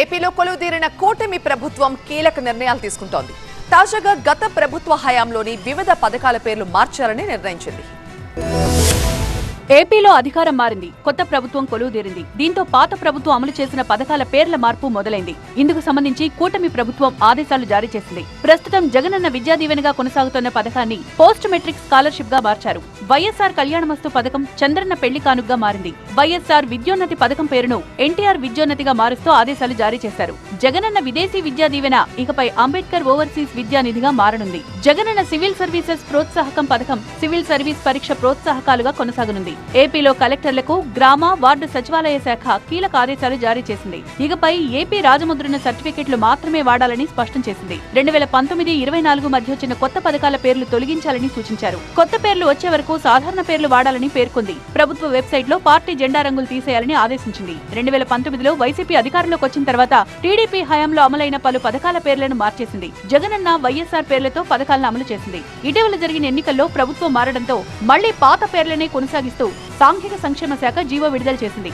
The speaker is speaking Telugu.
ఏపీలో కొలువుదీరిన కూటమి ప్రభుత్వం కీలక నిర్ణయాలు తీసుకుంటోంది. తాజాగా గత ప్రభుత్వ హయాంలోని వివిధ పథకాల పేర్లు మార్చాలని నిర్ణయించింది. ఏపీలో అధికారం మారింది. కొత్త ప్రభుత్వం కొలువుదీరింది. దీంతో పాత ప్రభుత్వం అమలు చేసిన పథకాల పేర్ల మార్పు మొదలైంది. ఇందుకు సంబంధించి కూటమి ప్రభుత్వం ఆదేశాలు జారీ చేసింది. ప్రస్తుతం జగనన్న విద్యా దీవెనగా కొనసాగుతున్న పథకాన్ని పోస్ట్ మెట్రిక్ స్కాలర్షిప్గా మార్చారు. వైఎస్ఆర్ కళ్యాణమస్తు పథకం చంద్రన్న పెళ్ళి కానుగ్గా మారింది. వైఎస్ఆర్ విద్యోన్నతి పథకం పేరును ఎన్టీఆర్ విద్యోన్నతిగా మారుస్తూ ఆదేశాలు జారీ చేశారు. జగనన్న విదేశీ విద్యా దీవెన ఇకపై అంబేద్కర్ ఓవర్సీస్ విద్యా నిధిగా మారనుంది. జగనన్న సివిల్ సర్వీసెస్ ప్రోత్సాహకం పథకం సివిల్ సర్వీస్ పరీక్ష ప్రోత్సాహకాలుగా కొనసాగనుంది. ఏపీలో కలెక్టర్లకు గ్రామ వార్డు సచివాలయ శాఖ కీలక ఆదేశాలు జారీ చేసింది. ఇకపై ఏపీ రాజముద్రణ సర్టిఫికెట్లు మాత్రమే వాడాలని స్పష్టం చేసింది. రెండు వేల పంతొమ్మిది ఇరవై నాలుగు మధ్య వచ్చిన కొత్త పథకాల పేర్లు తొలగించాలని సూచించారు. కొత్త పేర్లు వచ్చే వరకు సాధారణ పేర్లు వాడాలని పేర్కొంది. ప్రభుత్వ వెబ్సైట్లో పార్టీ జెండా రంగులు తీసేయాలని ఆదేశించింది. రెండు వేల పంతొమ్మిదిలో వైసీపీ అధికారంలోకి వచ్చిన తర్వాత టీడీపీ హయాంలో అమలైన పలు పథకాల పేర్లను మార్చేసింది. జగనన్న వైఎస్ఆర్ పేర్లతో పథకాలను అమలు చేసింది. ఇటీవల జరిగిన ఎన్నికల్లో ప్రభుత్వం మారడంతో మళ్ళీ పాత పేర్లనే కొనసాగిస్తూ సాంఘిక సంక్షేమ శాఖ జీవో విడుదల చేసింది.